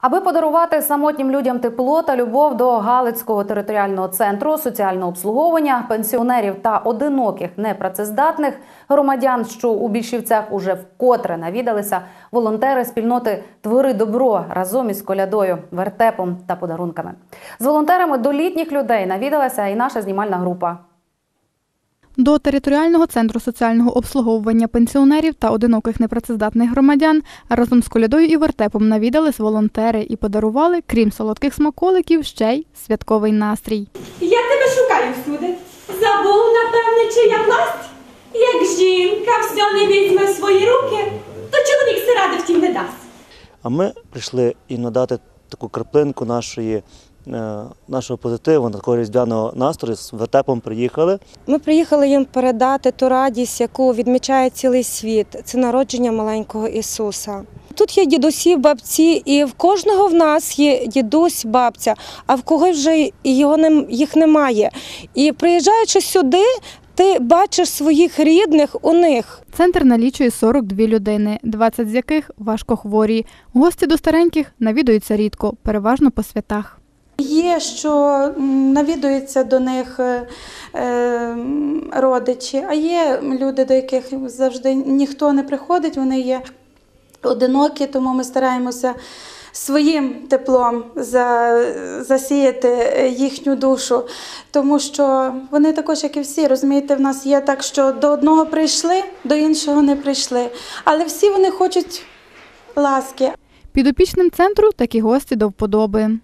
Аби подарувати самотнім людям тепло та любов до Галицького територіального центру соціального обслуговування пенсіонерів та одиноких непрацездатних громадян, що у більшівцях уже вкотре навідалися волонтери спільноти Твори добро разом із колядою, вертепом та подарунками. З волонтерами до літніх людей навідалася і наша знімальна група. До територіального центру соціального обслуговування пенсіонерів та одиноких непрацездатних громадян разом з колядою і вертепом навідались волонтери і подарували, крім солодких смаколиків, ще й святковий настрій. Я тебе шукаю всюди. Забув, напевне, чия власть? Як жінка все не візьме в свої руки, то чоловік се ради втім не дасть. А ми прийшли і надати таку краплинку нашої, нашого позитиву, такого різдвяного настрою. З вертепом приїхали. Ми приїхали їм передати ту радість, яку відмічає цілий світ. Це народження маленького Ісуса. Тут є дідусі, бабці, і в кожного в нас є дідусь, бабця, а в когось вже його нем- їх немає. І приїжджаючи сюди, ти бачиш своїх рідних у них. Центр налічує 42 людини, 20 з яких важкохворі. Гості до стареньких навідуються рідко, переважно по святах. Є, що навідуються до них е, е, родичі, а є люди, до яких завжди ніхто не приходить, вони є одинокі, тому ми стараємося своїм теплом засіяти їхню душу, тому що вони також, як і всі, розумієте, в нас є так, що до одного прийшли, до іншого не прийшли. Але всі вони хочуть ласки, Підопічним центру такі гості до вподоби.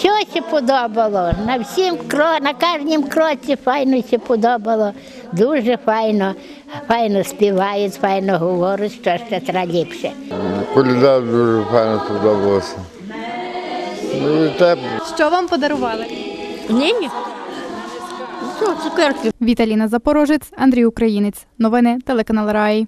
Все се подобало. На всім кро, на кожнім кроці файно се подобало. Дуже файно, файно співають, файно говорять, що ще треба ліпше. Коляда дуже файно сподобалося. Ну. Що вам подарували? Нині? Цукерки Віталіна Запорожець, Андрій Українець. Новини телеканал Раї.